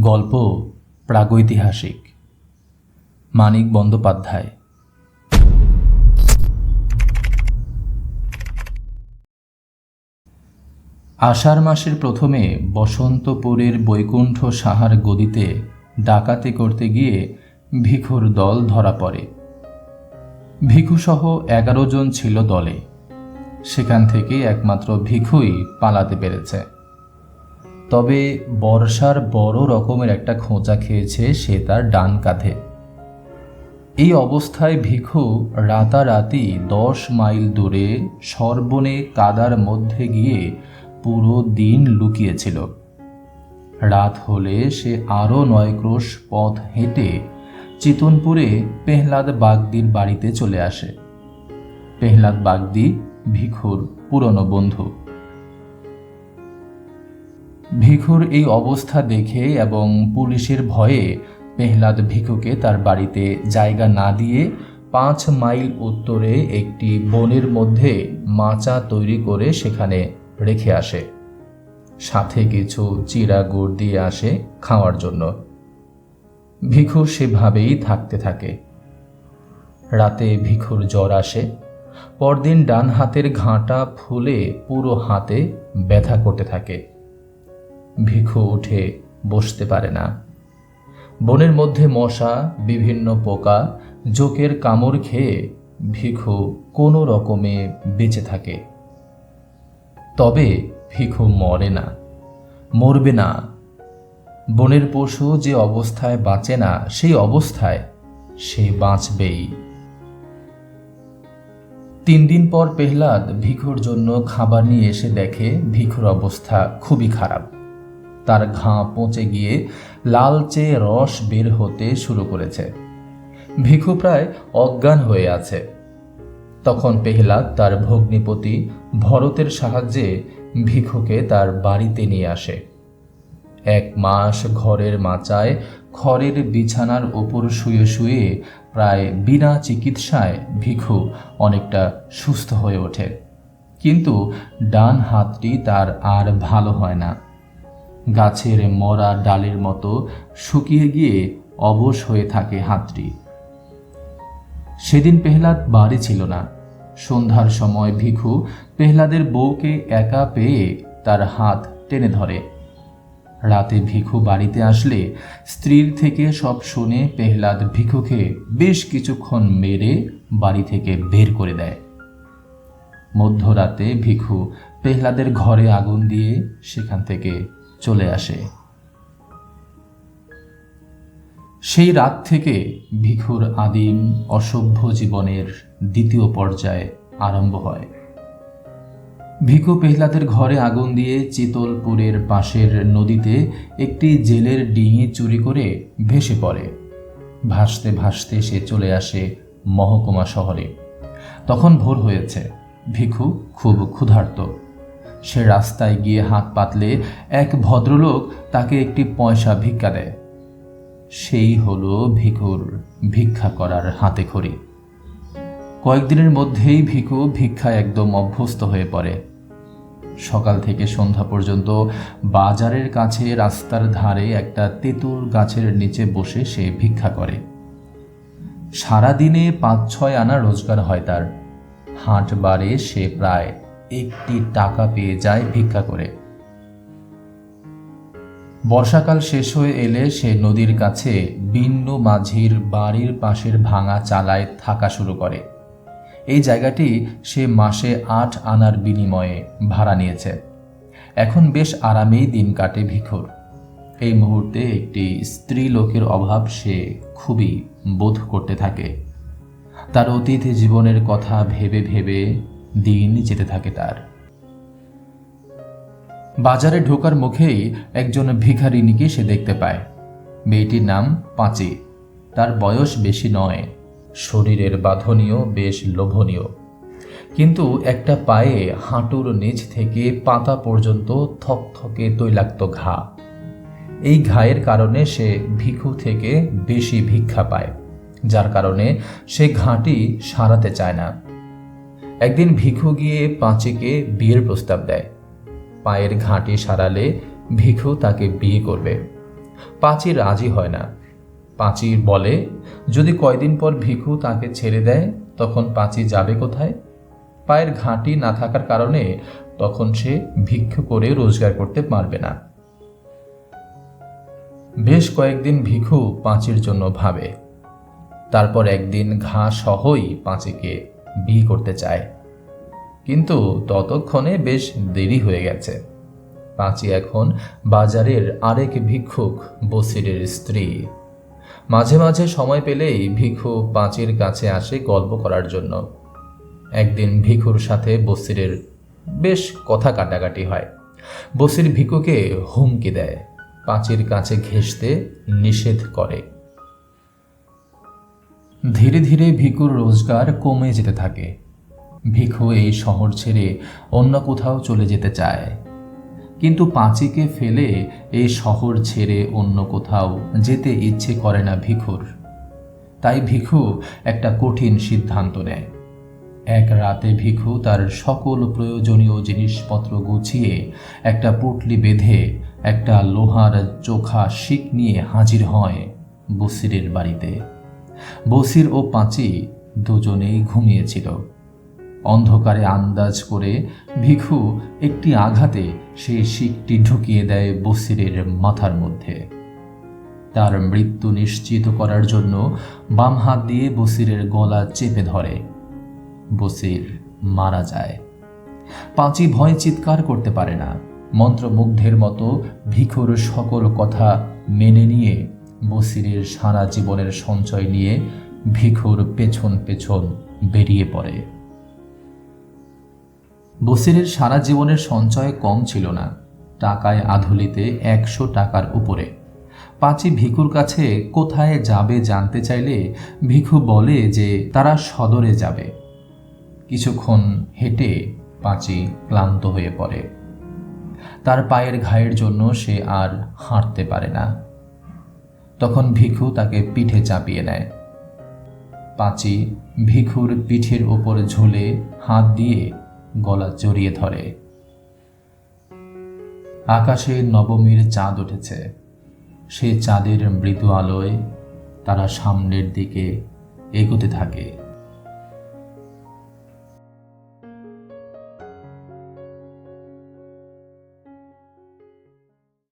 গল্প প্রাগৈতিহাসিক। মানিক বন্দ্যোপাধ্যায়। আষাঢ় মাসের প্রথমে বসন্তপুরের বৈকুণ্ঠ সাহার গদিতে ডাকাতি করতে গিয়ে ভিখুর দল ধরা পড়ে। ভিখুসহ এগারো জন ছিল দলে। সেখান থেকে একমাত্র ভিখুই পালাতে পেরেছে। তবে বর্ষার বড় রকমের একটা খোঁচা খেয়েছে সে তার ডান কাঁধে। এই অবস্থায় ভিখু রাতারাতি দশ মাইল দূরে সর্বনে কাদার মধ্যে গিয়ে পুরো দিন লুকিয়েছিল। রাত হলে সে আরও নয় ক্রোশ পথ হেঁটে চিতনপুরে পেহলাদ বাগদির বাড়িতে চলে আসে। পেহলাদ বাগদি, ভিখুর, পুরনো বন্ধু। ভিখুর এই অবস্থা দেখে এবং পুলিশের ভয়ে পেহলাদ ভিখুকে তার বাড়িতে জায়গা না দিয়ে পাঁচ মাইল উত্তরে একটি বনের মধ্যে মাচা তৈরি করে সেখানে রেখে আসে। সাথে কিছু চিরা গুড় দিয়ে আসে খাওয়ার জন্য। ভিখু সেভাবেই থাকতে থাকে। রাতে ভিখুর জ্বর আসে। পরদিন ডান হাতের ঘাঁটা ফুলে পুরো হাতে ব্যথা করতে থাকে। ভিখু উঠে বসতে পারে না। বনের মধ্যে মশা, বিভিন্ন পোকা, জোকের কামড় খেয়ে ভিখু কোনো রকমে বেঁচে থাকে। তবে ভিখু মরে না, মরবে না। বনের পশু যে অবস্থায় বাঁচে না, সেই অবস্থায় সে বাঁচবেই। তিন দিন পর পেহলাদ ভিখুর জন্য খাবার নিয়ে এসে দেখে ভিখুর অবস্থা খুবই খারাপ। তার ঘা পচে গিয়ে লালচে রস বের হতে শুরু করেছে। ভিখু প্রায় অজ্ঞান হয়ে আছে। তখন পেহলাদ তার ভগ্নিপতি ভরতের সাহায্যে ভিখুকে তার বাড়িতে নিয়ে আসে। এক মাস ঘরের মাচায় খড়ের বিছানার ওপর শুয়ে শুয়ে প্রায় বিনা চিকিৎসায় ভিখু অনেকটা সুস্থ হয়ে ওঠে। কিন্তু ডান হাতটি তার আর ভালো হয় না। গাছের মরা ডালের মতো শুকিয়ে গিয়ে অবশ হয়ে থাকে হাতটি। সেদিন পেহলাদ বাড়ি ছিল না। সন্ধ্যার সময় ভিখু পেহলাদের বউকে একা পেয়ে তার হাত টেনে ধরে। রাতে ভিখু বাড়িতে আসলে স্ত্রীর থেকে সব শুনে পেহলাদ ভিখুকে বেশ কিছুক্ষণ মেরে বাড়ি থেকে বের করে দেয়। মধ্যরাতে ভিখু পেহলাদের ঘরে আগুন দিয়ে সেখান থেকে চলে আসে। সেই রাত থেকে ভিখুর আদিম অসভ্য জীবনের দ্বিতীয় পর্যায়ে আরম্ভ হয়। ভিখু পেহলাদের ঘরে আগুন দিয়ে চিতলপুরের পাশের নদীতে একটি জেলের ডিঙি চুরি করে ভেসে পড়ে। ভাসতে ভাসতে সে চলে আসে মহকুমা শহরে। তখন ভোর হয়েছে। ভিখু খুব ক্ষুধার্ত। সে রাস্তায় গিয়ে হাত পাতলে এক ভদ্রলোক তাকে একটি পয়সা ভিক্ষা দেয়। সেই হলো ভিখুর ভিক্ষা করার হাতে খড়ি। কয়েকদিনের মধ্যেই ভিখু ভিক্ষায় একদম অভ্যস্ত হয়ে পড়ে। সকাল থেকে সন্ধ্যা পর্যন্ত বাজারের কাছে রাস্তার ধারে একটা তেঁতুল গাছের নিচে বসে সে ভিক্ষা করে। সারাদিনে পাঁচ ছয় আনা রোজগার হয় তার। হাট বারে সে প্রায় একটি টাকা পেয়ে যায় ভিক্ষা করে। বর্ষাকাল শেষ হয়ে এলে সে নদীর কাছে বিন্নু মাঝির বাড়ির পাশের ভাঙা চালায় থাকা শুরু করে। এই জায়গাটি সে মাসে আট আনার বিনিময়ে ভাড়া নিয়েছে। এখন বেশ আরামেই দিন কাটে ভিখুর এই মুহূর্তে একটি স্ত্রী লোকের অভাব সে খুবই বোধ করতে থাকে। তার অতীত জীবনের কথা ভেবে ভেবে দিন যেতে থাকে তার। বাজারে ঢোকার মুখেই একজন ভিখারিনীকে সে দেখতে পায়। মেয়েটির নাম পাঁচি। তার বয়স বেশি নয়। শরীরের বাঁধনীয়, বেশ লোভনীয়। কিন্তু একটা পায়ে হাঁটুর নিচ থেকে পাতা পর্যন্ত থকথকে তৈলাক্ত ঘা। এই ঘায়ের কারণে সে ভিখু থেকে বেশি ভিক্ষা পায়, যার কারণে সে ঘাঁটি সারাতে চায় না। একদিন ভিখু গিয়ে পাঁচিকে বিয়ের প্রস্তাব দেয়। পায়ের ঘাঁটি সারালে ভিখু তাকে বিয়ে করবে। পাঁচি রাজি হয় না। পাঁচি বলে, যদি কয়দিন পর ভিখু তাকে ছেড়ে দেয়, তখন পাঁচি যাবে কোথায়? পায়ের ঘাঁটি না থাকার কারণে তখন সে ভিক্ষু করে রোজগার করতে পারবে না। বেশ কয়েকদিন ভিখু পাঁচির জন্য ভাবে। তারপর একদিন ঘা সহই পাঁচিকে বিয়ে করতে চায়। কিন্তু ততক্ষণে বেশ দেরি হয়ে গেছে। পাঁচি এখন বাজারের আরেক ভিক্ষুক বসিরের স্ত্রী। মাঝে মাঝে সময় পেলেই ভিক্ষু পাঁচির কাছে আসে গল্প করার জন্য। একদিন ভিক্ষুর সাথে বসিরের বেশ কথা কাটাকাটি হয়। বসির ভিক্ষুকে হুমকি দেয়। পাঁচির কাছে ঘেঁষতে নিষেধ করে। ধীরে ধীরে ভিক্ষুর রোজগার কমে যেতে থাকে। ভিখু এই শহর ছেড়ে অন্য কোথাও চলে যেতে চায়। কিন্তু পাঁচিকে ফেলে এই শহর ছেড়ে অন্য কোথাও যেতে ইচ্ছে করে না ভিখুর। তাই ভিখু একটা কঠিন সিদ্ধান্ত নেয়। এক রাতে ভিখু তার সকল প্রয়োজনীয় জিনিসপত্র গুছিয়ে একটা পুটলি বেঁধে একটা লোহার চোখা শিক নিয়ে হাজির হয় বসিরের বাড়িতে। বসির ও পাঁচি দুজনেই ঘুমিয়েছিল। অন্ধকারে আন্দাজ করে ভিখু একটি আঘাতে সেই শিকটি ঢুকিয়ে দেয় বসিরের মাথার মধ্যে। তার মৃত্যু নিশ্চিত করার জন্য বাম হাত দিয়ে বসিরের গলা চেপে ধরে। বসির মারা যায়। পাঁচি ভয় চিৎকার করতে পারে না। মন্ত্রমুগ্ধের মতো ভিখুর সকল কথা মেনে নিয়ে বসিরের সারা জীবনের সঞ্চয় নিয়ে ভিখুর পেছন পেছন বেরিয়ে পড়ে। বসিরের সারা জীবনের সঞ্চয় কম ছিল না। টাকায় আধুলিতে একশো টাকার উপরে। পাঁচি ভিখুর কাছে কোথায় যাবে জানতে চাইলে ভিখু বলে যে তারা সদরে যাবে। কিছুক্ষণ হেঁটে পাঁচি ক্লান্ত হয়ে পড়ে। তার পায়ের ঘায়ের জন্য সে আর হাঁটতে পারে না। তখন ভিখু তাকে পিঠে চাপিয়ে নেয়। পাঁচি ভিখুর পিঠের ওপর ঝুলে হাত দিয়ে গলা জড়িয়ে ধরে। আকাশে নবমীর চাঁদ উঠেছে। সে চাঁদের মৃদু আলোয় তারা সামনের দিকে এগোতে থাকে।